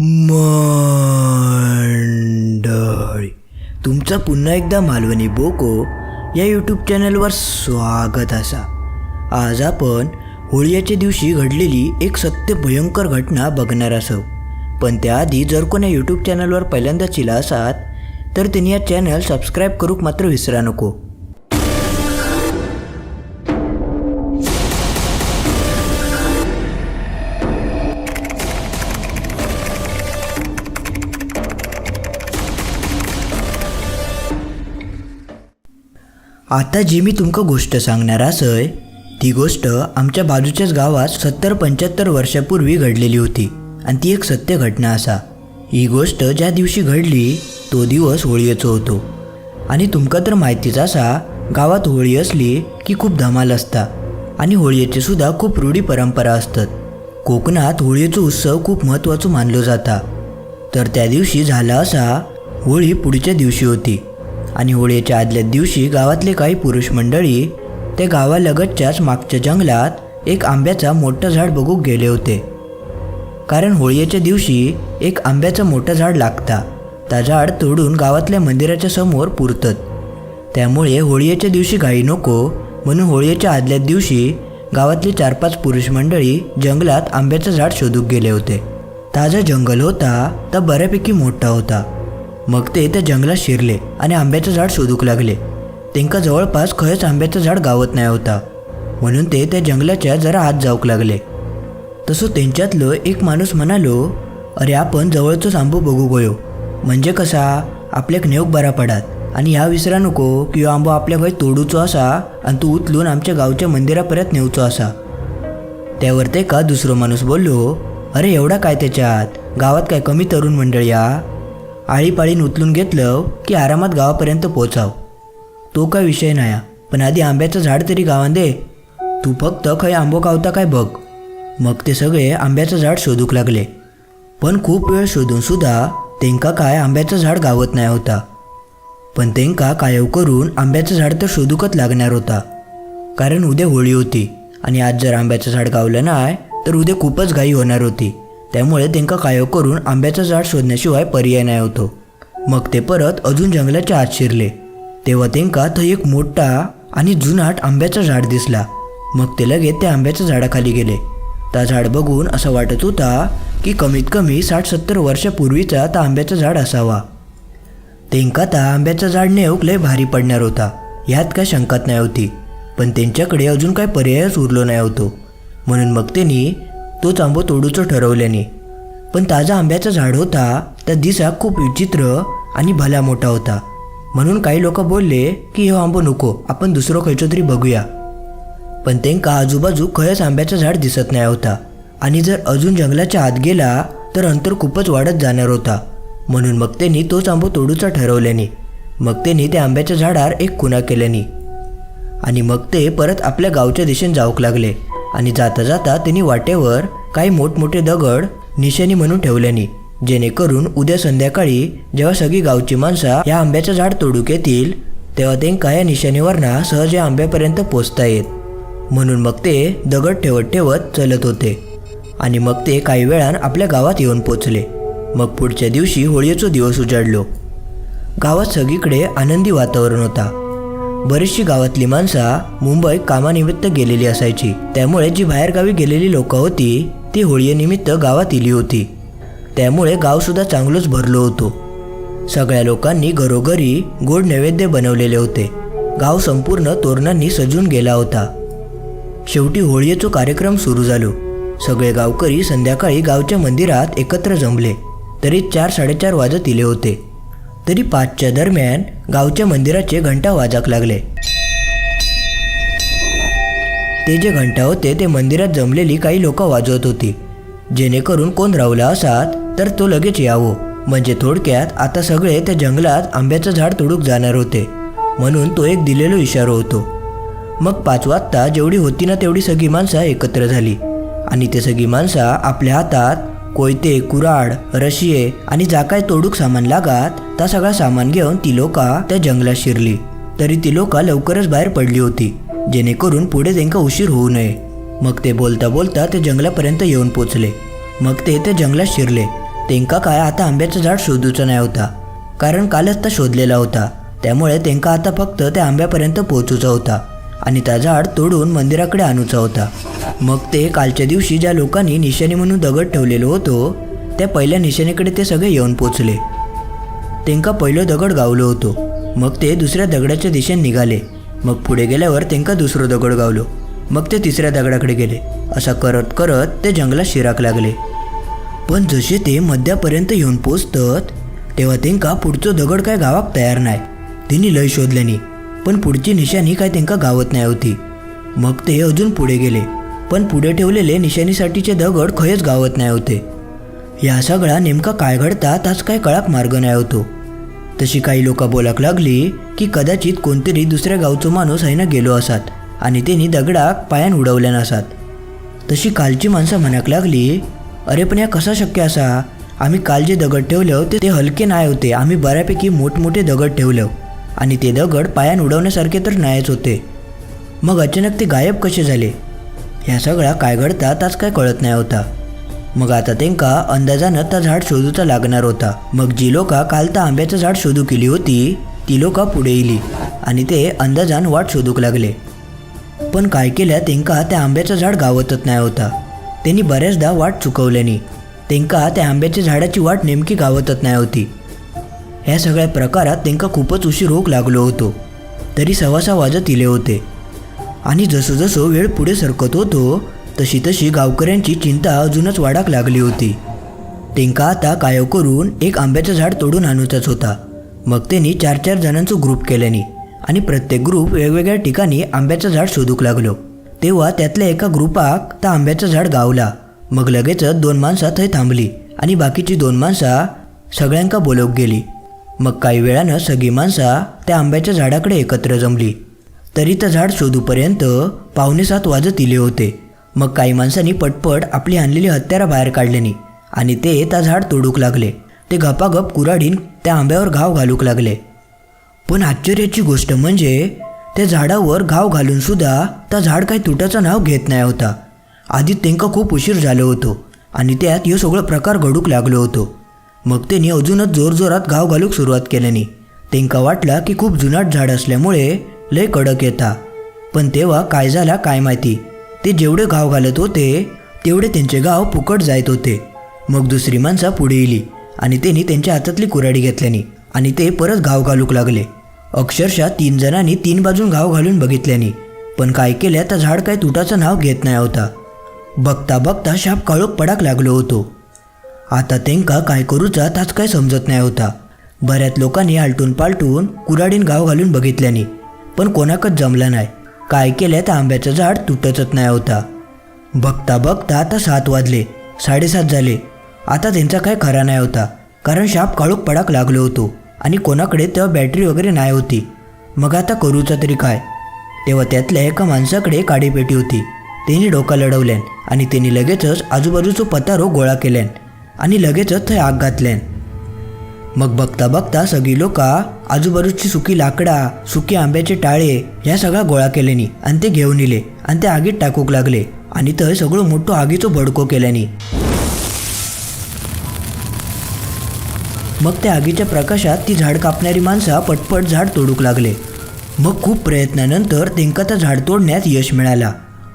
मंडळी तुमचं पुन्हा एकदा मालवणी बोको या यूट्यूब चॅनलवर स्वागत असा. आज आपण होळीच्या दिवशी घडलेली एक सत्य भयंकर घटना बघणार असो पण त्याआधी जर कोणी यूट्यूब चॅनलवर पहिल्यांदा चिला असात तर त्यांनी या चॅनल सबस्क्राईब करूक मात्र विसरा नको. आता जी मी तुमका गोष्ट सांगणार असय ती गोष्ट आमच्या बाजूच्याच गावात सत्तर पंच्याहत्तर वर्षापूर्वी घडलेली होती आणि ती एक सत्य घटना असा. ही गोष्ट ज्या दिवशी घडली तो दिवस होळीचो होतो. आणि तुमका तर माहितीच असा गावात होळी असली की खूप धमाल असता आणि होळीचे सुद्धा खूप रूढी परंपरा असतात. कोकणात होळीचो उत्सव खूप महत्त्वाचं मानलो जाता. तर त्या दिवशी झाला असा होळी पुढच्या दिवशी होती. आणि होळीच्या आदल्या दिवशी गावातले काही पुरुष मंडळी ते गावालगतच्याच मागच्या जंगलात एक आंब्याचा मोठं झाड बघूक गेले होते. कारण होळीच्या दिवशी एक आंब्याचं मोठं झाड लागता त्या झाड तोडून गावातल्या मंदिराच्या समोर पुरतात त्यामुळे होळीच्या दिवशी घाई नको म्हणून होळीच्या आदल्या दिवशी गावातली चार पाच पुरुष मंडळी जंगलात आंब्याचं झाड शोधूक गेले होते. ताजा जंगल होता तर बऱ्यापैकी मोठा होता. मग ते त्या जंगलात शिरले आणि आंब्याचं झाड शोधूक लागले. त्यांका जवळपास खरंच आंब्याचं झाड गावत नाही होता. म्हणून ते त्या जंगलाच्या जरा आत जाऊक लागले. तसं त्यांच्यातलं एक माणूस म्हणालो अरे आपण जवळचंच आंबो बघू गयो. म्हणजे कसा? आपल्याक नेऊक बरा पडात. आणि ह्या विसरा नको की आंबो आपल्या घरी तोडूचो असा आणि तू उचलून आमच्या गावच्या मंदिरापर्यंत नेऊचो असा. त्यावर ते का दुसरो माणूस बोललो अरे एवढा काय त्याच्यात? गावात काय कमी तरुण मंडळी या आळीपाळीन उचलून घेतलं की आरामात गावापर्यंत पोचाव तो काय विषय नाही पण आधी आंब्याचं झाड तरी गावान दे. तू फक्त खय आंबो गावता काय बघ. मग ते सगळे आंब्याचं झाड शोधूक लागले. पण खूप वेळ शोधून सुद्धा तेंका काय आंब्याचं झाड गावत नाही होता. पण तेंका कायव करून आंब्याचं झाड तर शोधूकच लागणार होता. कारण उद्या होळी होती आणि आज जर आंब्याचं झाड गावलं नाही तर उद्या खूपच घाई होणार होती. त्यामुळे त्यांका कायव करून आंब्याचं झाड शोधण्याशिवाय पर्याय नाही होतो. मग ते परत अजून जंगलाच्या आत शिरले. तेव्हा त्यांका थंय एक मोठा आणि जुनाट आंब्याचं झाड दिसला. मग ते लगेच त्या आंब्याच्या झाडाखाली गेले. त्या झाड बघून असं वाटत होता की कमीत कमी साठ सत्तर वर्षापूर्वीचा त्या आंब्याचं झाड असावा. तेंका त्या आंब्याचं झाड नेऊक लय भारी पडणार होता. यात काय शंकात नाही होती. पण त्यांच्याकडे अजून काय पर्यायच उरलो नाही होतो. म्हणून मग त्यांनी तोच आंबो तोडूचं ठरवल्याने. पण ताजा आंब्याचं झाड होता त्या दिसा खूप विचित्र आणि भला मोठा होता. म्हणून काही लोक बोलले की हो आंबो नको आपण दुसरं खयचो तरी बघूया. पण त्यांका आजूबाजू खयच आंब्याचं झाड दिसत नाही होता. आणि जर अजून जंगलाच्या आत गेला तर अंतर खूपच वाढत जाणार होता. म्हणून मग त्यांनी तोच आंबो तोडूचा ठरवल्याने. मग त्यांनी त्या आंब्याच्या झाडावर एक खुना केल्याने. आणि मग ते परत आपल्या गावच्या दिशेने जाऊक लागले. आणि जाता जाता त्यांनी वाटेवर काही मोठमोठे दगड निशाणी म्हणून ठेवल्याने जेणेकरून उद्या संध्याकाळी जेव्हा सगळी गावची माणसं या आंब्याचं झाड तोडूक येतील तेव्हा त्यांका या निशाणीवरना सहज या आंब्यापर्यंत पोचता येत. म्हणून मग ते दगड ठेवत ठेवत चलत होते. आणि मग ते काही वेळान आपल्या गावात येऊन पोचले. मग पुढच्या दिवशी होळीचो दिवस उजाडलो. गावात सगळीकडे आनंदी वातावरण होता. बरीचशी गावातली माणसा मुंबई कामानिमित्त गेलेली असायची. त्यामुळे जी बाहेरगावी गेलेली लोक होती ती होळीनिमित्त गावात इली होती. त्यामुळे गावसुद्धा चांगलंच भरलो होतो. सगळ्या लोकांनी घरोघरी गोड नैवेद्य बनवलेले होते. गाव संपूर्ण तोरणांनी सजून गेला होता. शेवटी होळीचो कार्यक्रम सुरू झालो. सगळे गावकरी संध्याकाळी गावच्या मंदिरात एकत्र जमले. तरी चार साडेचार वाजत इले होते. तरी पाचच्या दरम्यान गावच्या मंदिराचे घंटा वाजाक लागले. ते जे घंटा होते ते मंदिरात जमलेली काही लोक वाजवत होती. जेणेकरून कोण रावला असात तर तो लगेच यावो. म्हणजे थोडक्यात आता सगळे त्या जंगलात आंब्याचं झाड तोडूक जाणार होते. म्हणून तो एक दिलेलो इशारा होतो. मग पाच वाजता जेवढी होती ना तेवढी सगळी माणसं एकत्र झाली. आणि ते सगळी माणसं आपल्या हातात कोयते कुराड रशिये आणि जा काय तोडूक सामान लागात त्या सगळा सामान घेऊन ती लोका त्या जंगलात शिरली. तरी ती लोका लवकरच बाहेर पडली होती जेणेकरून पुढे त्यांका उशीर होऊ नये. मग ते बोलता बोलता ते जंगलापर्यंत येऊन पोचले. मग ते त्या जंगलात शिरले. त्यांका काय आता आंब्याचं झाड शोधूचं नाही होता कारण कालच तर शोधलेला होता. त्यामुळे त्यांका आता फक्त त्या आंब्यापर्यंत पोहोचूचा होता. आणि त्या झाड तोडून मंदिराकडे आणूचा होता. मग ते कालच्या दिवशी ज्या लोकांनी निशाणी म्हणून दगड ठेवलेलो होतो त्या पहिल्या निशाणीकडे ते सगळे येऊन पोचले. तेंका पहिलं दगड गावलो होतो. मग ते दुसऱ्या दगडाच्या दिशेने निघाले. मग पुढे गेल्यावर त्यांका दुसरं दगड गावलो. मग ते तिसऱ्या दगडाकडे गेले. असा करत करत ते जंगलात शिराक लागले. पण जसे ते मध्यापर्यंत येऊन पोचतात तेव्हा त्यांका पुढचं दगड काय गावाक तयार नाही. त्यांनी लय शोधल्यानी. पण पुढची निशाणी काय तेंका गावत नाही होती. मग ते अजून पुढे गेले. पण पुढे ठेवलेले निशाणीसाठीचे दगड खयच गावत नाही होते. या सगळा नेमका काय घडता ताच काय कळाक मार्ग नाही होतो. तशी काही लोक बोलाक लागली की कदाचित कोणतरी दुसऱ्या गावचो माणूस हैना गेलो असात आणि त्यांनी दगडाक पायान उडवल्या नसात. तशी कालची माणसं म्हणाक लागली अरे पण या कसा शक्य असा? आम्ही काल जे दगड ठेवलं ते ते हलके नाही होते. आम्ही बऱ्यापैकी मोठमोठे दगड ठेवलं. आणि ते दगड पायान उडवण्यासारखे तर नाहीच होते. मग अचानक ते गायब कसे झाले? ह्या सगळ्या काय घडतात आज काय कळत नाही होता. मग आता त्यांका अंदाजानं त्या झाड शोधूचा लागणार होता. मग जी लोका काल त्या आंब्याचं झाड शोधू केली होती ती लोका पुढे येली आणि ते अंदाजान वाट शोधूक लागले. पण काय केल्या त्यांका त्या आंब्याचं झाड गावतच नाही होता. त्यांनी बऱ्याचदा वाट चुकवल्यानी. त्यांका त्या आंब्याच्या झाडाची वाट नेमकी गावतच नाही होती. ह्या सगळ्या प्रकारात त्यांना खूपच उशीर होऊक लागलो होतो. तरी सवासा वाजत इले होते. आणि जसं जसं वेळ पुढे सरकत होतो तशी तशी गावकऱ्यांची चिंता अजूनच वाढाक लागली होती. तेंका आता कायव करून एक आंब्याचं झाड तोडून आणूचाच होता. मग त्यांनी चार चार जणांचं ग्रुप केल्यानी आणि प्रत्येक ग्रुप वेगवेगळ्या ठिकाणी आंब्याचं झाड शोधूक लागलो. तेव्हा त्यातल्या एका ग्रुपाक त्या आंब्याचं झाड गावला. मग लगेचच दोन माणसं थंय थांबली आणि बाकीची दोन माणसं सगळ्यांका बोलवूक गेली. मग काही वेळानं सगळी माणसं त्या आंब्याच्या झाडाकडे एकत्र जमली. तरी तर झाड शोधूपर्यंत पावणे सात वाजत इले होते. मग काही माणसांनी पटपट आपली आणलेली हत्यारा बाहेर काढल्यानी आणि ते त्या झाड तोडूक लागले. ते गपागप कुराडीन त्या आंब्यावर घाव घालूक लागले. पण आश्चर्याची गोष्ट म्हणजे त्या झाडावर घाव घालूनसुद्धा त्या झाड काही तुटाचं नाव घेत नाही होता. आधी त्यांका खूप उशीर झालो होतो आणि त्यात हे सगळं प्रकार घडूक लागलो होतो. मग त्यांनी अजूनच जोरजोरात घाव घालूक सुरुवात केल्यानी. तेंका वाटला की खूप जुनाट झाड असल्यामुळे लय कडक येता. पण तेव्हा काय झाला काय माहिती. ते जेवढे घाव घालत होते तेवढे त्यांचे गाव फुकट जायत होते. मग दुसरी माणसा पुढे येली आणि त्यांनी त्यांच्या हातातली कुऱ्हाडी घेतल्यानी आणि ते परत घाव घालूक लागले. अक्षरशः तीन जणांनी तीन बाजून घाव घालून बघितल्यानी पण काय केल्या तर झाड काय तुटाचं नाव घेत नाही होता. बघता बघता शाप काळोख पडाक लागलो होतो. आता तेंका काय करूचा ताच काय समजत नाही होता. बऱ्याच लोकांनी आलटून पालटून कुराडीन गाव घालून बघितल्यानी पण कोणाकच जमला नाही. काय केलं तर आंब्याचं झाड तुटतच नाही होता. बघता बघता आता सात वाजले साडेसात झाले. आता त्यांचा काय खरा नाही होता कारण शाप काळूक पडाक लागलो होतो आणि कोणाकडे तेव्हा बॅटरी वगैरे नाही होती. मग आता करूचा तरी काय? तेव्हा त्यातल्या एका माणसाकडे काडीपेटी होती. त्यांनी डोका लढवल्यान आणि त्यांनी लगेचच आजूबाजूचं पतारो गोळा केल्यान आणि लगेचच थंय आग घातल्यान मग बघता बघता सगळी लोकां आजूबाजूची सुकी लाकडा सुकी आंब्याचे टाळे ह्या सगळ्या गोळा केल्यानी आणि ते घेऊन इले आणि ते आगीत टाकूक लागले आणि थंय सगळं मोठं आगीचो भडको केल्यानी. मग त्या आगीच्या प्रकाशात ती झाड कापणारी माणसं पटपट झाड तोडूक लागले. मग खूप प्रयत्नानंतर तेंका त्या झाड तोडण्यात यश मिळाला.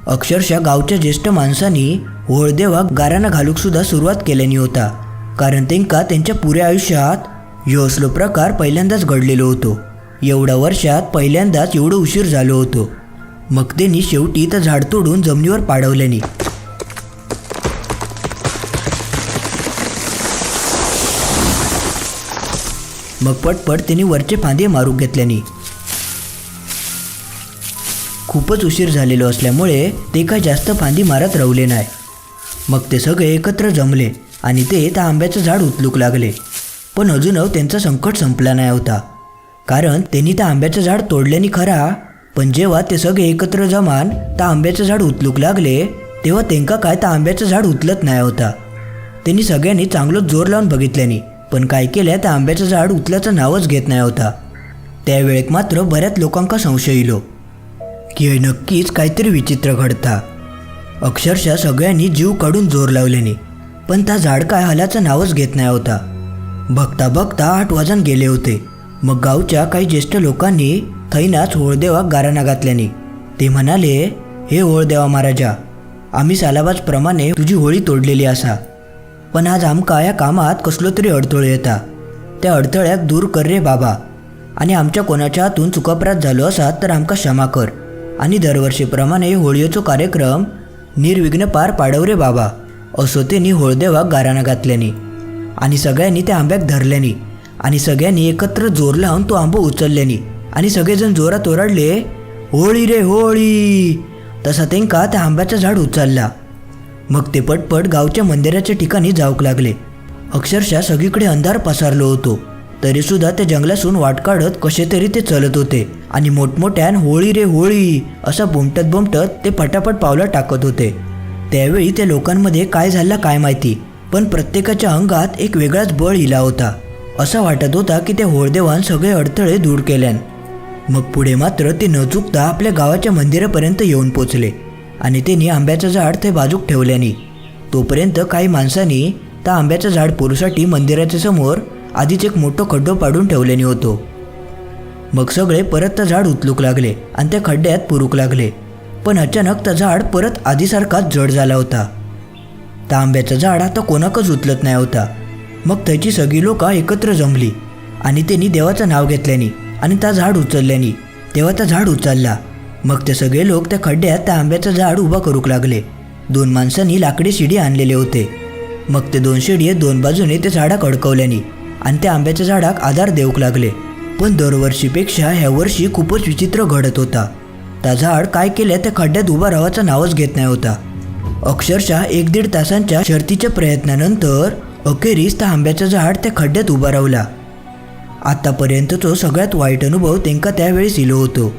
अक्षरशः गावच्या ज्येष्ठ माणसांनी होळदेवाक गाराना घालूक सुद्धा सुरुवात केल्यानी होता. कारण तेंका त्यांच्या पुऱ्या आयुष्यात ह्यो असलो प्रकार पहिल्यांदाच घडलेलो होतो. एवढ्या वर्षात पहिल्यांदाच एवढं उशीर झालो होतो. मग त्यांनी शेवटी तर झाड तोडून जमिनीवर पाडवल्यानी. मग पटपट त्यांनी वरचे फांदे मारून घेतल्यानी. खूपच उशीर झालेलो असल्यामुळे ते काय जास्त फांदी मारत रावले नाही मग ते सगळे एकत्र जमले आणि ते त्या आंब्याचं झाड उचलूक लागले. पण अजून त्यांचा संकट संपला नाही होता. कारण त्यांनी त्या आंब्याचं झाड तोडल्याने खरा पण जेव्हा ते सगळे एकत्र जमान त्या आंब्याचं झाड उचलूक लागले तेव्हा त्यांका काय त्या आंब्याचं झाड उचलत नाही होता. त्यांनी सगळ्यांनी चांगलं जोर लावून बघितल्यानी पण काय केल्या त्या आंब्याचं झाड उचलाचं नावच घेत नाही होता. त्यावेळेक मात्र बऱ्याच लोकांका संशय इलो. की नक्कीच काहीतरी विचित्र घडता. अक्षरशः सगळ्यांनी जीव काढून जोर लावल्याने पण त्या झाड काय हलाचं नावच घेत नाही होता. बघता बघता आठ वाजून गेले होते. मग गावच्या काही ज्येष्ठ लोकांनी थैनाच होळदेवा गाराणा घातल्याने. ते म्हणाले हे होळदेवा महाराजा आम्ही सालाबाजप्रमाणे तुझी होळी तोडलेली असा पण आज आमका या कामात कसलो तरी अडथळो येता. त्या अडथळ्याक दूर कर रे बाबा. आणि आमच्या कोणाच्या हातून चुकापराध झालो असा तर आमका क्षमा कर. आणि दरवर्षीप्रमाणे होळयेचो कार्यक्रम निर्विघ्न पार पाडव रे बाबा. असो त्यांनी होळदेवाक गाराणा घातल्यानी. आणि सगळ्यांनी त्या आंब्याक धरल्यानी. आणि सगळ्यांनी एकत्र जोर लावून तो आंबो उचलल्यानी. आणि सगळेजण जोरात ओरडले होळी रे होळी. तसा तेंका त्या आंब्याचं झाड उचलला. मग ते पटपट गावच्या मंदिराच्या ठिकाणी जाऊक लागले. अक्षरशः सगळीकडे अंधार पसरलो होतो. तरीसुद्धा ते जंगलासून वाट काढत कसे तरी ते चलत होते. आणि मोठमोठ्यान होळी रे होळी असं बुमटत बुमटत ते पटापट पावलं टाकत होते. त्यावेळी त्या लोकांमध्ये काय झालं काय माहिती पण प्रत्येकाच्या अंगात एक वेगळाच बळ इला होता. असं वाटत होता की त्या होळदेवान सगळे अडथळे दूर केल्यान. मग पुढे मात्र ते न चुकता आपल्या गावाच्या मंदिरापर्यंत येऊन पोचले. आणि त्यांनी आंब्याचं झाड ते बाजूक ठेवल्याने. तोपर्यंत काही माणसांनी त्या आंब्याचं झाड पुरूसाठी मंदिराच्या समोर आधीच एक मोठं खड्डो पाडून ठेवल्याने होतो. मग सगळे परत त्या झाड उचलूक लागले आणि त्या खड्ड्यात पुरूक लागले. पण अचानक त्या झाड परत आधीसारखाच जड झाला होता. त्या आंब्याचं झाड आता कोणाकच उचलत नाही होता. मग त्याची सगळी लोक एकत्र जमली आणि त्यांनी देवाचं नाव घेतल्यानी आणि त्या झाड उचलल्यानी तेव्हा त्या झाड उचलला. मग ते सगळे लोक त्या खड्ड्यात त्या आंब्याचं झाड उभा करूक लागले. दोन माणसांनी लाकडी शिडी आणलेले होते. मग ते दोन शिडी दोन बाजूने ते झाडा खडकवल्यानी आणि त्या आंब्याच्या झाडाक आधार देऊक लागले. पण दरवर्षीपेक्षा ह्या वर्षी खूपच विचित्र घडत होता. त्या झाड काय केलं त्या खड्ड्यात उभा राहायचं नावच घेत नाही होता. अक्षरशः एक दीड तासांच्या शर्तीच्या प्रयत्नानंतर अखेरीस त्या आंब्याचं झाड त्या खड्ड्यात उभा रावला आतापर्यंतचो सगळ्यात वाईट अनुभव त्यांका त्यावेळेस इलो होतो.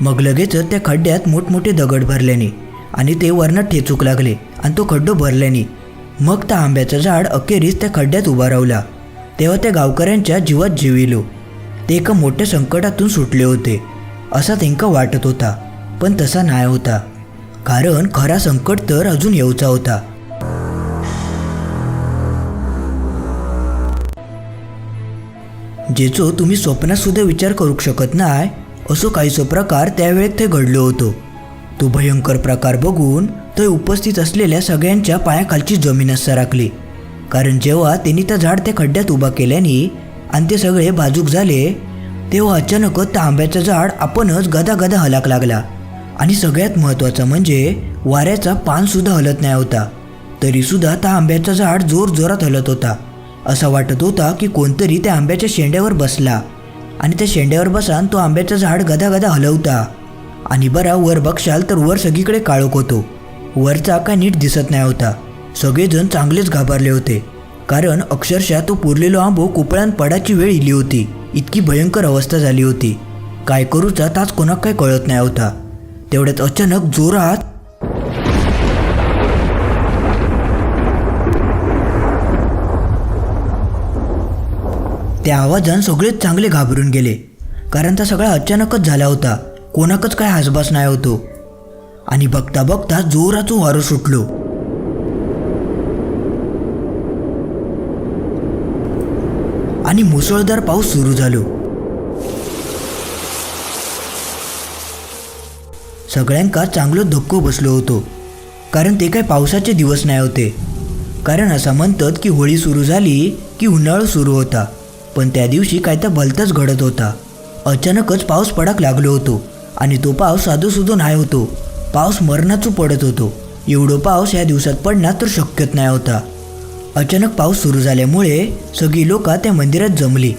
मग लगेचच त्या खड्ड्यात मोठमोठे दगड भरल्याने आणि ते वरणात ठेचूक लागले आणि तो खड्डो भरल्याने. मग त्या आंब्याचं झाड अखेरीस त्या खड्ड्यात उभा रावला तेव्हा त्या गावकऱ्यांच्या जीवात जीविलो ते एका मोठ्या संकटातून सुटले होते. असा त्यांका वाटत होता पण तसा नाही होता. कारण खरा संकट तर अजून येऊचा होता. जेचो तुम्ही स्वप्नात सुद्धा विचार करू शकत नाही असो काहीसो प्रकार त्यावेळेत ते घडलो होतो. तो भयंकर प्रकार बघून ते उपस्थित असलेल्या सगळ्यांच्या पायाखालची जमीनच सरकली कारण जेव्हा त्यांनी त्या झाड त्या खड्ड्यात उभा केल्याने आणि ते सगळे बाजूक झाले तेव्हा अचानकच त्या आंब्याचं झाड आपणच गदा गदा हलाक लागला. आणि सगळ्यात महत्त्वाचं म्हणजे वाऱ्याचा पानसुद्धा हलत नाही होता. तरीसुद्धा त्या आंब्याचं झाड जोर जोरात हलत होता. असा वाटत होता की कोणतरी त्या आंब्याच्या शेंड्यावर बसला. आणि त्या शेंड्यावर बसान तो आंब्याचं झाड गदा गदा हलवता. आणि बरा वर बघशाल तर वर सगळीकडे काळोख होतो. वरचा काय नीट दिसत नाही होता. सगळेजण चांगलेच घाबरले होते. कारण अक्षरशः तो पुरलेलो आंबो कुपळ्यान पडाची वेळ इली होती. इतकी भयंकर अवस्था झाली होती. काय करूचा ताच कोणाक काय कळत नाही होता. तेवढ्यात अचानक जोरात त्या आवाजान सगळेच चांगले घाबरून गेले. कारण त्या सगळा अचानकच झाला होता. कोणाकच काय हासबास नाही होतो. आणि बघता बघता जोराचं वारो सुटलो. आणि मुसळधार पाऊस सुरू झालो. सगळ्यांका चांगलो धक्को बसलो होतो. कारण ते काय पावसाचे दिवस नाही होते. कारण असं म्हणतात की होळी सुरू झाली की उन्हाळा सुरू होता. पण त्या दिवशी काय तर भलतंच घडत होता. अचानकच पाऊस पडाक लागलो होतो आणि तो पाऊस साधो नाही होतो. पाऊस मरणाचू पडत होतो. एवढं पाऊस या दिवसात पडणार तर शक्यच नाही होता. अचानक पाऊस सुरू झाल्यामुळे सगळी लोक त्या मंदिरात जमली.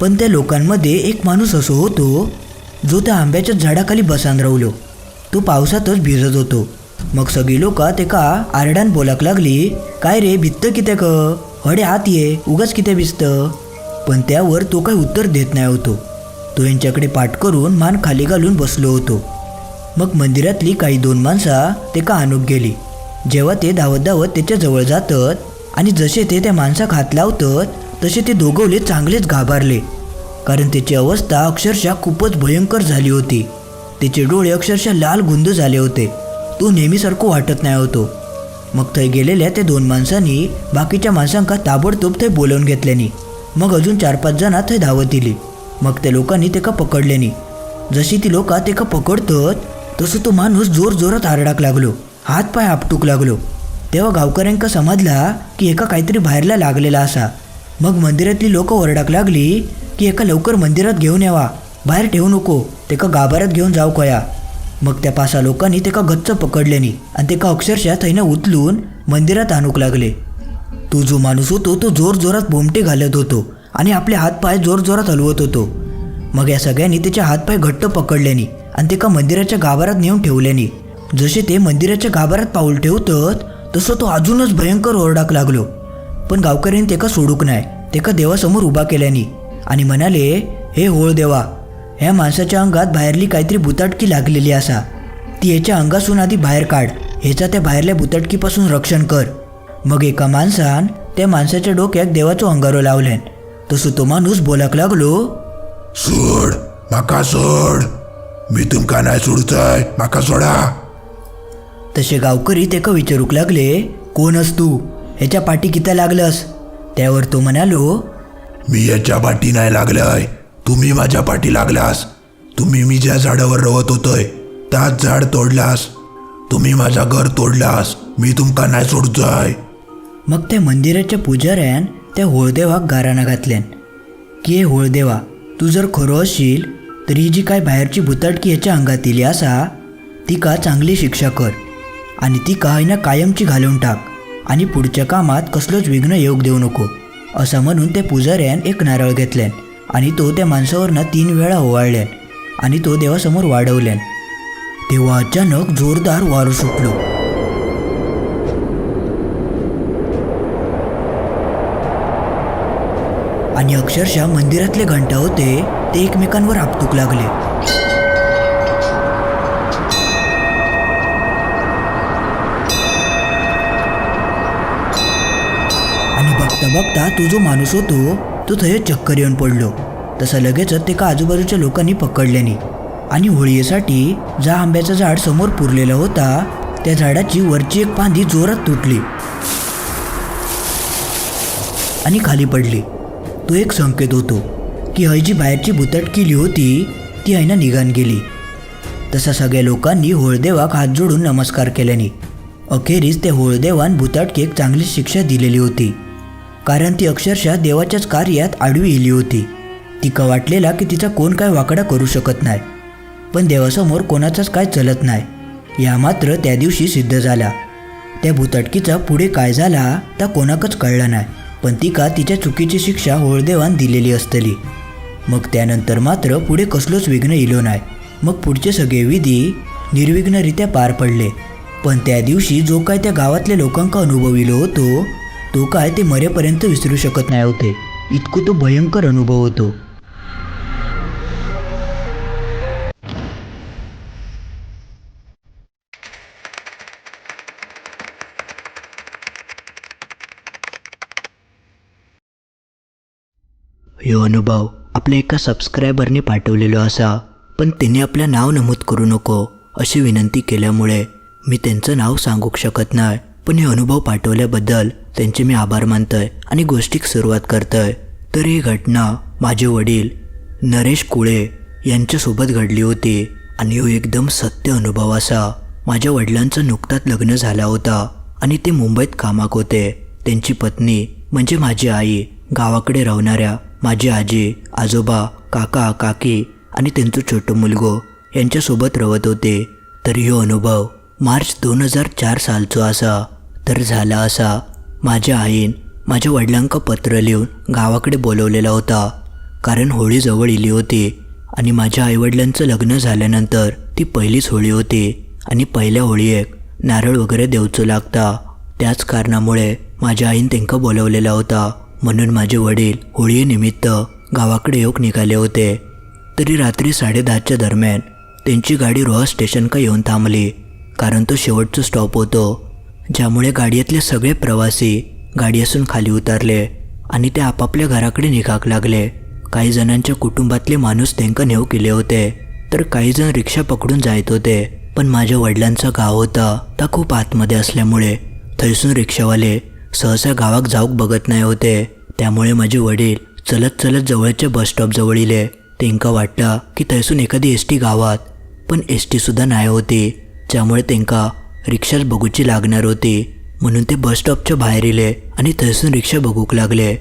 पण त्या लोकांमध्ये एक माणूस असो होतो जो त्या आंब्याच्या झाडाखाली बसान रावलो तो पावसातच भिजत होतो. मग सगळी लोक ते का आरडान बोलाक लागली काय रे भित्त किते क हडे आत ये उगाच किते भिजत? पण त्यावर तो काही उत्तर देत नाही होतो. तो यांच्याकडे पाठ करून मान खाली घालून बसलो होतो. मग मंदिरातली काही दोन माणसा ते का आणूक गेली. जेव्हा ते धावत धावत त्याच्याजवळ जातात आणि जसे ते त्या माणसाक हात लावतात तसे ते दोघवले चांगलेच घाबरले. कारण त्याची अवस्था अक्षरशः खूपच भयंकर झाली होती. त्याचे डोळे अक्षरशः लाल गुंद झाले होते. तो नेहमीसारखं वाटत नाही होतो. मग थंय गेलेल्या त्या दोन माणसांनी बाकीच्या माणसांका ताबडतोब थंय बोलवून घेतल्यानी मग अजून चार पाच जणां थंय धावत दिली मग त्या लोकांनी तेका पकडल्यानी. जशी ती लोकां तेका पकडतत तसं तो माणूस जोर जोरात आरडाक लागलो. हात पाय आपटूक लागलो. तेव्हा गावकऱ्यांका समजला की एका काहीतरी बाहेरला लागलेला असा. मग मंदिरातली लोक ओरडाक लागली की एका लवकर मंदिरात घेऊन यावा बाहेर ठेवू नको तेका गाभाऱ्यात घेऊन जाऊ कया मग त्या पासा लोकांनी तेका गच्च पकडल्यानी आणि तेका अक्षरशः थैनं उचलून मंदिरात आणूक लागले. तो जो माणूस होतो तो जोर जोरात बोमटे घालत होतो आणि आपले हातपाय जोर जोरात हलवत होतो. मग या सगळ्यांनी त्याचे हातपाय घट्ट पकडल्यानी आणि तेका मंदिराच्या गाभारात नेऊन ठेवल्यानी. जसे ते मंदिराच्या गाभारात पाऊल ठेवतात तसं तो अजूनच भयंकर ओरडाक लागलो. पण गावकऱ्यांनी तेका सोडूक नाही तेका देवासमोर उभा केल्याने? आणि म्हणाले हे होळ देवा ह्या माणसाच्या अंगात बाहेरली काहीतरी बुताटकी लागलेली असा. ती ह्याच्या अंगासून आधी बाहेर काढ ह्याचा त्या बाहेरल्या बुताटकीपासून रक्षण कर. मग एका माणसान त्या माणसाच्या डोक्यात देवाचो अंगारो लावल्यान. तसो तो माणूस बोलाक लागलो सोड म्हाका सोड. मी तुमका नाही सोडतोय माका सोडा. तसे गावकरी तेका विचारूक लागले कोणस तू? ह्याच्या पाठी किती लागलंस? त्यावर तो म्हणालो मी याच्या पाठी नाही लागलाय. तुम्ही माझ्या पाठी लागलास. तुम्ही मी ज्या झाडावर रवत होतोय त्याच झाड तोडलास. तुम्ही माझा घर तोडलास. मी तुमका नाही सोडतोय. मग त्या मंदिराच्या पुजाऱ्यान त्या होळदेवाक गाराणा घातल्यान की हे होळदेवा तू जर खरो असशील तर ही जी काय बाहेरची भुताटकी ह्याच्या अंगात इली असा तिका चांगली शिक्षा कर? आणि ती ना कायमची घालून टाक. आणि पुढच्या कामात कसलोच विघ्न योग देऊ नको. असं म्हणून त्या पुजाऱ्यान एक नारळ घेतल्यान आणि तो त्या माणसावरनं तीन वेळा ओवाळल्यान आणि तो देवासमोर वाढवल्यान. तेव्हा अचानक जोरदार वारू सुटलो. आणि अक्षरशः मंदिरातले घंटा होते ते एकमेकांवर आपटूक लागले. बघता बघता तो जो माणूस होतो तो थंय चक्कर येऊन पडलो. तसं लगेचच ते का आजूबाजूच्या लोकांनी पकडल्यानी आणि होळीसाठी ज्या आंब्याचं झाड समोर पुरलेलं होता त्या झाडाची वरची एक फांदी जोरात तुटली. आणि खाली पडली. तो एक संकेत होतो की हय जी बाहेरची भुतट केली होती ती हयनं निघान गेली. तसा सगळ्या लोकांनी होळदेवाक हात जोडून नमस्कार केल्याने. अखेरीस त्या होळदेवान भुताटकेक चांगली शिक्षा दिलेली होती. कारण ती अक्षरशः देवाच्याच कार्यात आडवी इली होती. तिका वाटलेला की तिचा कोण काय वाकडा करू शकत नाही. पण देवासमोर कोणाचाच काय चलत नाही. या मात्र त्या दिवशी सिद्ध झाला. त्या भूतटकीचा पुढे काय झाला त्या कोणाकच कळला नाही. पण तिका तिच्या चुकीची शिक्षा होळदेवान दिलेली असतली. मग त्यानंतर मात्र पुढे कसलोच विघ्न इलो नाही. मग पुढचे सगळे विधी निर्विघ्नरित्या पार पडले. पण त्या दिवशी जो काय त्या गावातल्या लोकांका अनुभव इलो होतो तो काय ते मरेपर्यंत विसरू शकत नाही होते. इतकं तो भयंकर अनुभव होतो. ह्यो अनुभव आपल्या एका सबस्क्रायबरने पाठवलेलो असा पण त्यांनी आपलं नाव नमूद करू नको अशी विनंती केल्यामुळे मी त्यांचं नाव सांगू शकत नाही. पण हे अनुभव पाठवल्याबद्दल त्यांचे मी आभार मानतोय आणि गोष्टीक सुरुवात करतोय. तर ही घटना माझे वडील नरेश कुळे यांच्यासोबत घडली होती आणि हो एकदम सत्य अनुभव असा. माझ्या वडिलांचं नुकताच लग्न झाला होता आणि ते मुंबईत कामाक होते. त्यांची पत्नी म्हणजे माझी आई गावाकडे राहणाऱ्या माझी आजी आजोबा काका काकी आणि त्यांचं छोटं मुलगो यांच्यासोबत रवत होते. तर ह्यो अनुभव मार्च दोन हजार चार सालचो असा. तर झाला असा. माझ्या आईन माझ्या वडिलांका पत्र लिहून गावाकडे बोलवलेला होता. कारण होळी जवळ इली होती आणि माझ्या आईवडिलांचं लग्न झाल्यानंतर ती पहिलीच होळी होती आणि पहिल्या होळयेक नारळ वगैरे देवचो लागता. त्याच कारणामुळे माझ्या आईन त्यांका बोलवलेला होता. म्हणून माझे वडील होळीनिमित्त गावाकडे येऊक निघाले होते. तरी रात्री साडेदहाच्या दरम्यान त्यांची गाडी रोहा स्टेशन का येऊन थांबली. कारण तो शेवटचा स्टॉप होतो. ज्यामुळे गाडीतले सगळे प्रवासी गाडीसून खाली उतरले आणि ते आपापल्या घराकडे निघाक लागले. काही जणांच्या कुटुंबातले माणूस त्यांका नेऊ केले होते. तर काही जण रिक्षा पकडून जायत होते. पण माझ्या वडिलांचं गाव होता. ता खूप आतमध्ये असल्यामुळे थंयसून रिक्षावाले सहसा गावाक जाऊक बघत नाही होते. त्यामुळे माझे वडील चलत चलत जवळच्या बस स्टॉप जवळ इले तेंका वाटला की थंयसून एखादी एस टी गावात. पण एस टीसुद्धा नाही होती. ज्यामुळे त्यांका रिक्षाच बघूची लागणार होती. म्हणून ते बस स्टॉपच्या बाहेर येले आणि थंयसून रिक्षा बघूक लागले.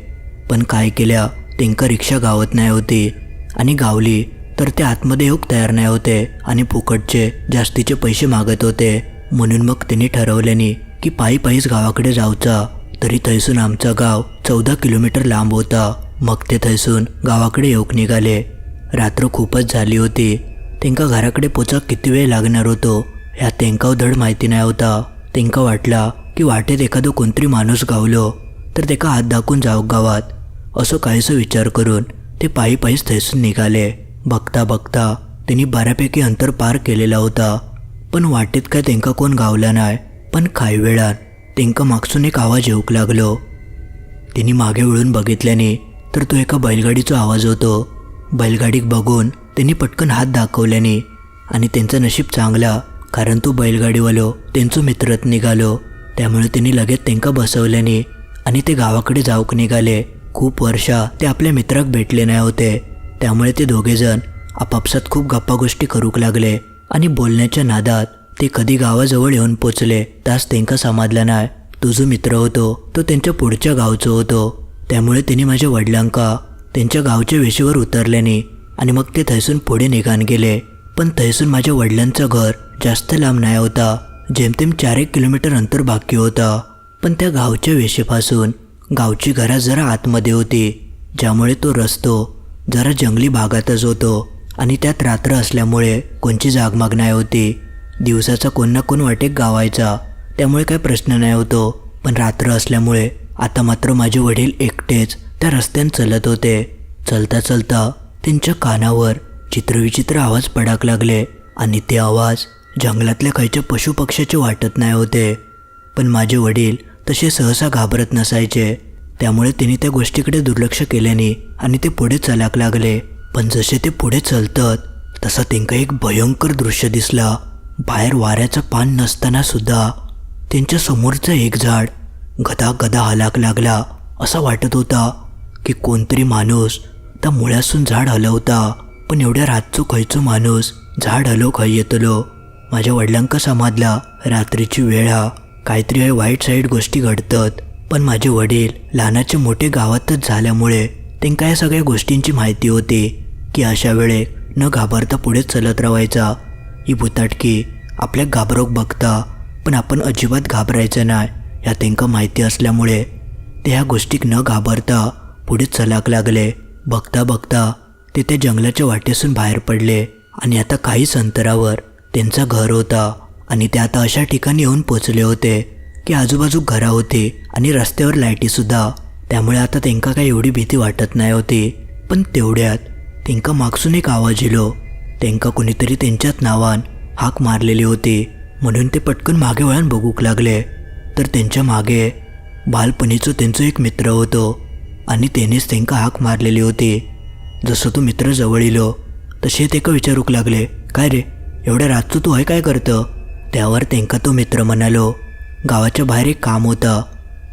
पण काय केल्या तेंका रिक्षा गावत नाही होती. आणि गावली तर ते आतमध्ये येऊक तयार नाही होते आणि फुकटचे जास्तीचे पैसे मागत होते. म्हणून मग त्यांनी ठरवल्याने की पायी पायीच गावाकडे जाऊचा. तरी थैसून आमचा गाव चौदा किलोमीटर लांब होता. मग ते थैसून गावाकडे येऊक निघाले. रात्र खूपच झाली होती. त्यांका घराकडे पोचाक किती वेळ लागणार होतो? ह्या तेंकाव धड माहिती नाही होता. तेंका वाटला की वाटेत एखादं कोणतरी माणूस गावलो तर तेका हात दाखवून जाऊ गावात. असं काहीसं विचार करून ते पायी पायीच थैसून निघाले. बघता बघता त्यांनी बऱ्यापैकी अंतर पार केलेला होता. पण वाटेत काय तेंका कोण गावला नाही पण काही वेळात तेंका मागसून एक आवाज येऊक लागलो. त्यांनी मागे वळून बघितल्याने तर तो एका बैलगाडीचा आवाज होतो. बैलगाडीक बघून त्यांनी पटकन हात दाखवल्याने आणि त्यांचं नशीब चांगला कारण तो बैलगाडीवालो त्यांचं मित्रच निघालो. त्यामुळे त्यांनी लगेच त्यांका बसवल्याने आणि ते गावाकडे जाऊक निघाले. खूप वर्षा ते आपल्या मित्राक भेटले नाही होते. त्यामुळे ते दोघेजण आपापसात खूप गप्पा गोष्टी करूक लागले आणि बोलण्याच्या नादात ते कधी गावाजवळ येऊन पोचले तास त्यांका समाधला नाही तो जो मित्र होतो तो त्यांच्या पुढच्या गावचो होतो. त्यामुळे त्यांनी माझ्या वडिलांका त्यांच्या गावच्या वेशीवर उतरल्याने आणि मग ते थैसून पुढे निघान गेले. पण तैसून माझ्या वडिलांचं घर जास्त लांब नाही होता जेमतेम चार एक किलोमीटर अंतर बाकी होता. पण त्या गावच्या वेशेपासून गावची घरा जरा आतमध्ये होती ज्यामुळे तो रस्तो जरा जंगली भागातच होतो आणि त्यात रात्र असल्यामुळे कोणची जागमाग नाही होती. दिवसाचा कोण ना कोण वाटेक गावायचा त्यामुळे काही प्रश्न नाही होतो. पण रात्र असल्यामुळे आता मात्र माझे वडील एकटेच त्या रस्त्यानं चलत होते. चलता चलता त्यांच्या कानावर चित्रविचित्र आवाज पडाक लागले आणि ते आवाज जंगलातल्या खायच्या पशुपक्ष्याचे वाटत नाही होते. पण माझे वडील तसे सहसा घाबरत नसायचे. त्यामुळे त्यांनी त्या गोष्टीकडे दुर्लक्ष केल्याने आणि ते पुढे चलाक लागले. पण जसे ते पुढे चलतात तसा त्यांका एक भयंकर दृश्य दिसला. बाहेर वाऱ्याचं पान नसताना सुद्धा त्यांच्या समोरचं एक झाड गदा गदा हलाक लागला. असा वाटत होता की कोणतरी माणूस त्या मुळ्यासून झाड हलवता. पण एवढ्या रातचो खयचो माणूस झाड हलो खय येतलो? माझ्या वडिलांका समाजला रात्रीची वेळ हा. काहीतरी हे वाईट साईड गोष्टी घडतात. पण माझे वडील लहानाचे मोठे गावातच झाल्यामुळे त्यांना या सगळ्या गोष्टींची माहिती होती की अशा वेळेक न घाबरता पुढे चलत राहायचा ही भुताटकी आपल्या घाबरोक बघता पण आपण अजिबात घाबरायचं नाही ह्या त्यांका माहिती असल्यामुळे. ते ह्या गोष्टीक न घाबरता पुढे चलाक लागले. बघता बघता ते त्या जंगलाच्या वाटेसून बाहेर पडले आणि आता काहीच अंतरावर त्यांचं घर होता आणि ते आता अशा ठिकाणी येऊन पोचले होते की आजूबाजू घरा होती आणि रस्त्यावर लाईटीसुद्धा त्यामुळे आता त्यांका काही एवढी भीती वाटत नाही होती. पण तेवढ्यात त्यांका मागसून एक आवाज येलो. त्यांका कोणीतरी त्यांच्याच नावान हाक मारलेली होती. म्हणून ते पटकन मागे वळण बघूक लागले. तर त्यांच्या मागे बालपणीचं त्यांचं एक मित्र होतो आणि त्यानेच त्यांका हाक मारलेली होती. जसं तो मित्र जवळ इलो तसे ते का विचारूक लागले काय रे एवढ्या रातचं तू आहे काय करतं? त्यावर त्यांका तो मित्र म्हणालो गावाच्या बाहेर एक काम होतं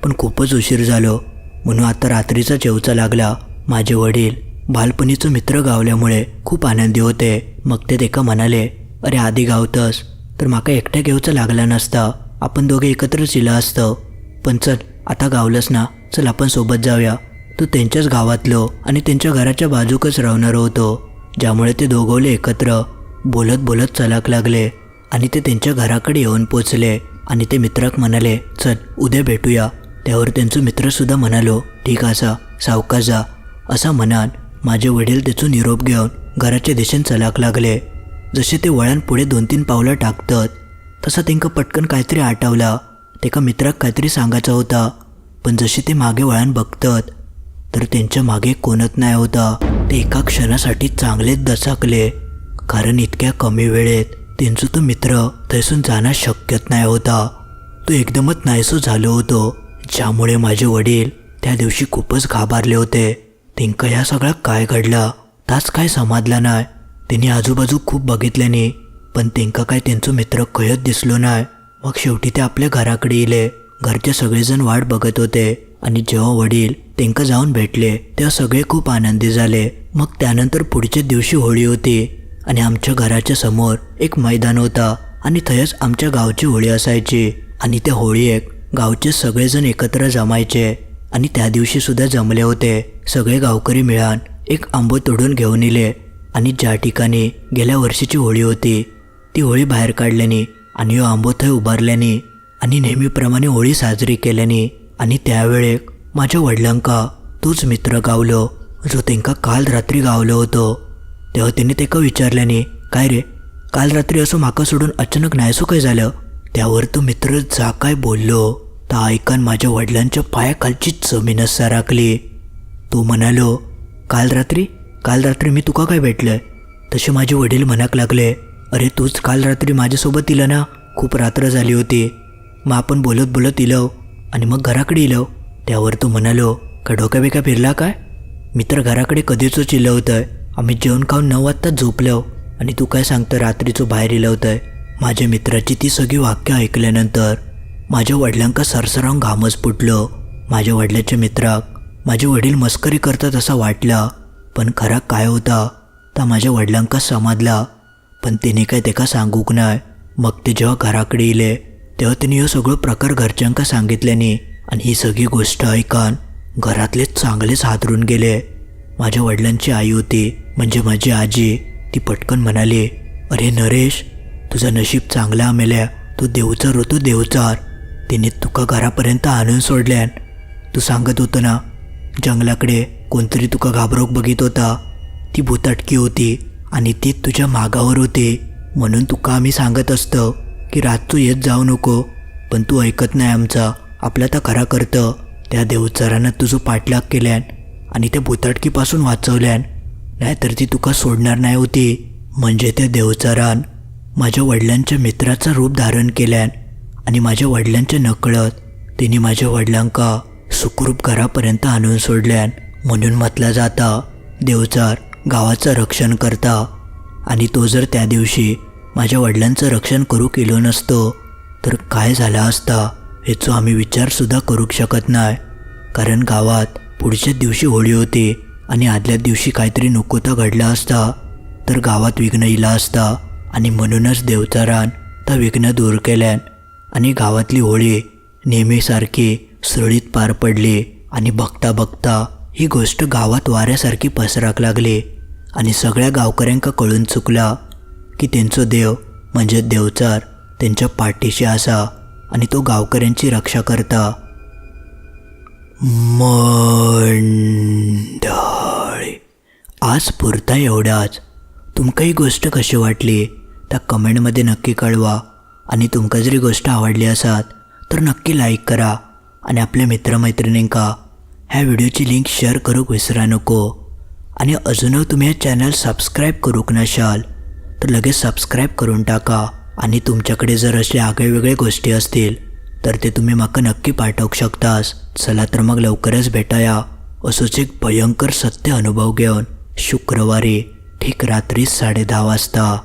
पण खूपच उशीर झालो म्हणून आता रात्रीचा जेवचा लागला माझे वडील बालपणीचं मित्र गावल्यामुळे खूप आनंदी होते. मग ते तेका म्हणाले अरे आधी गावतस तर माका एकट्या घेऊचा लागला नसता आपण दोघे एकत्रच इलं असतं. पण चल आता गावलंस ना चल आपण सोबत जाऊया. तो त्यांच्याच गावातलो आणि त्यांच्या घराच्या बाजूकच राहणार होतो ज्यामुळे ते दोघवले एकत्र बोलत बोलत चलाक लागले आणि ते त्यांच्या घराकडे येऊन पोचले आणि ते मित्राक म्हणाले चल उद्या भेटूया. त्यावर त्यांचं मित्रसुद्धा म्हणालो ठीक असा सावकाश जा असा म्हणान माझे वडील त्याचो निरोप घेऊन घराच्या दिशेने चलाक लागले. जसे ते वळण पुढे दोन तीन पावलं टाकतात तसा त्यांका पटकन काहीतरी आठवला. तेका मित्राक काहीतरी सांगायचा होता पण जसे ते मागे वळण बघतात तर त्यांच्या मागे कोणत नाही होता. ते एका क्षणासाठी चांगलेच दचाकले कारण इतक्या कमी वेळेत त्यांचा तो मित्र थैसून जाणं शक्यच नाही होता. तो एकदमच नाहीसो झालो होतो. ज्यामुळे माझे वडील त्या दिवशी खूपच घाबरले होते. तेंका ह्या सगळं काय घडला? ताच काय समाजला नाही? त्यांनी आजूबाजू खूप बघितल्याने पण तिंका काय त्यांचं मित्र कळत दिसलो नाही. मग शेवटी ते आपल्या घराकडे इले. घरचे सगळेजण वाट बघत होते. आणि जेव्हा वडील तेंका जाऊन भेटले तेव्हा सगळे खूप आनंदी झाले. मग त्यानंतर पुढच्या दिवशी होळी होती आणि आमच्या घराच्या समोर एक मैदान होता आणि थंयच आमच्या गावची होळी असायची. आणि त्या होळीएक गावचे सगळेजण एकत्र जमायचे आणि त्या दिवशी सुद्धा जमले होते. सगळे गावकरी मिळान एक आंबो तोडून घेऊन इले आणि ज्या ठिकाणी गेल्या वर्षीची होळी होती ती होळी बाहेर काढल्याने आणि ह्यो आंबो थंय उभारल्याने आणि नेहमीप्रमाणे होळी साजरी केल्याने आणि त्यावेळेक माझ्या वडिलांका तोच मित्र गावलो जो तेंका काल रात्री गावलो होतो. तेव्हा त्यांनी तेका विचारल्याने काय रे काल रात्री असं माका सोडून अचानक नाहीसो काय झालं? त्यावर तो मित्र जा काय बोललो? ता ऐकन माझ्या वडिलांच्या पायाखालची जमीनच सराकली तो म्हणालो काल रात्री? काल रात्री मी तुका काय भेटलंय? तसे माझे वडील म्हणाक लागले अरे तूच काल रात्री माझ्यासोबत इलं ना? खूप रात्र झाली होती. मग आपण बोलत बोलत इलो. आणि मग घराकडे इलो. त्यावर तो म्हणालो का डोक्या बिका फिरला काय? मित्र घराकडे कधीच चिल्लवतंय आम्ही जेवण खाऊन नऊ वाजता झोपलो. आणि तू काय सांगतं रात्रीचं बाहेर इलवतंय माझ्या मित्राची ती सगळी वाक्य ऐकल्यानंतर माझ्या वडिलांका सरसरावून घामच फुटलो. माझ्या वडिलाच्या मित्राक माझे वडील मस्करी करतात असं वाटलं. पण खरा काय होता तर माझ्या वडिलांका समाजला. पण तिने काय तेका सांगूक नाय. मग ते जेव्हा घराकडे येले तेव्हा तिने ह्यो सगळो प्रकार घरच्यांका सांगितल्याने आणि ही सगळी गोष्ट ऐकान घरातले चांगलेच हादरून गेले. माझ्या वडिलांची आई होती म्हणजे माझी आजी. ती पटकन म्हणाली अरे नरेश तुझं नशीब चांगला मेल्या तू देवचार होतो देवचार तिने तुका घरापर्यंत आणून सोडल्यान. तू सांगत होतं ना जंगलाकडे कोणतरी तुका घाबरोक बघित होता. ती भूताटकी होती आणि ती तुझ्या मागावर होती. म्हणून तुका आम्ही सांगत असतं. की रातचू येत जाऊ नको पण तू ऐकत नाही आमचा. आपला तर खरा करतं. त्या देवचारानं तुझं पाठलाग केल्यान आणि त्या भुताटकीपासून वाचवल्यान. नाहीतर ती तुका सोडणार नाही होती. म्हणजे त्या देवचारान माझ्या वडिलांच्या मित्राचं रूप धारण केल्यान आणि माझ्या वडिलांच्या नकळत तिने माझ्या वडिलांका सुखरूप घरापर्यंत आणून सोडल्यान. म्हणून म्हटलं जाता देवचार गावाचं रक्षण करता. आणि तो जर त्या दिवशी माझ्या वडिलांचं रक्षण करू केलो नसतो तर काय झाला असता ह्याचो आम्ही विचारसुद्धा करू शकत नाही. कारण गावात पुढच्या दिवशी होळी होती आणि आदल्या दिवशी काहीतरी नुकोता घडला असता तर गावात विघ्न इला असता आणि म्हणूनच देवचारान त्या विघ्न दूर केल्यान आणि गावातली होळी नेहमीसारखी सुरळीत पार पडली आणि बघता बघता ही गोष्ट गावात वाऱ्यासारखी पसराक लागली आणि सगळ्या गावकऱ्यांका कळून चुकला की त्यांचो देव म्हणजे देवचार त्यांच्या पाठीशी असा आणि तो गावकऱ्यांची रक्षा करता. मंडळी आज पुरता एवढाच. तुमका ही गोष्ट कशी वाटली? त्या कमेंटमध्ये नक्की कळवा. आणि तुमका जरी गोष्ट आवडली असात तर नक्की लाईक करा आणि आपल्या मित्रमैत्रिणींका ह्या व्हिडिओची लिंक शेअर करूक विसरा नको. आणि अजूनही तुम्ही हे चॅनल सबस्क्राईब करूक नशाल तर लगेच सबस्क्राईब करून टाका. आणि तुमच्याकडे जर असे आगळेवेगळे गोष्टी असतील तर ते तुम्ही माका नक्की पाठवू शकतास. चला तर मग लवकरच भेटाया. असोच एक भयंकर सत्य अनुभव घेऊन शुक्रवारी ठीक रात्री साडे वाजता.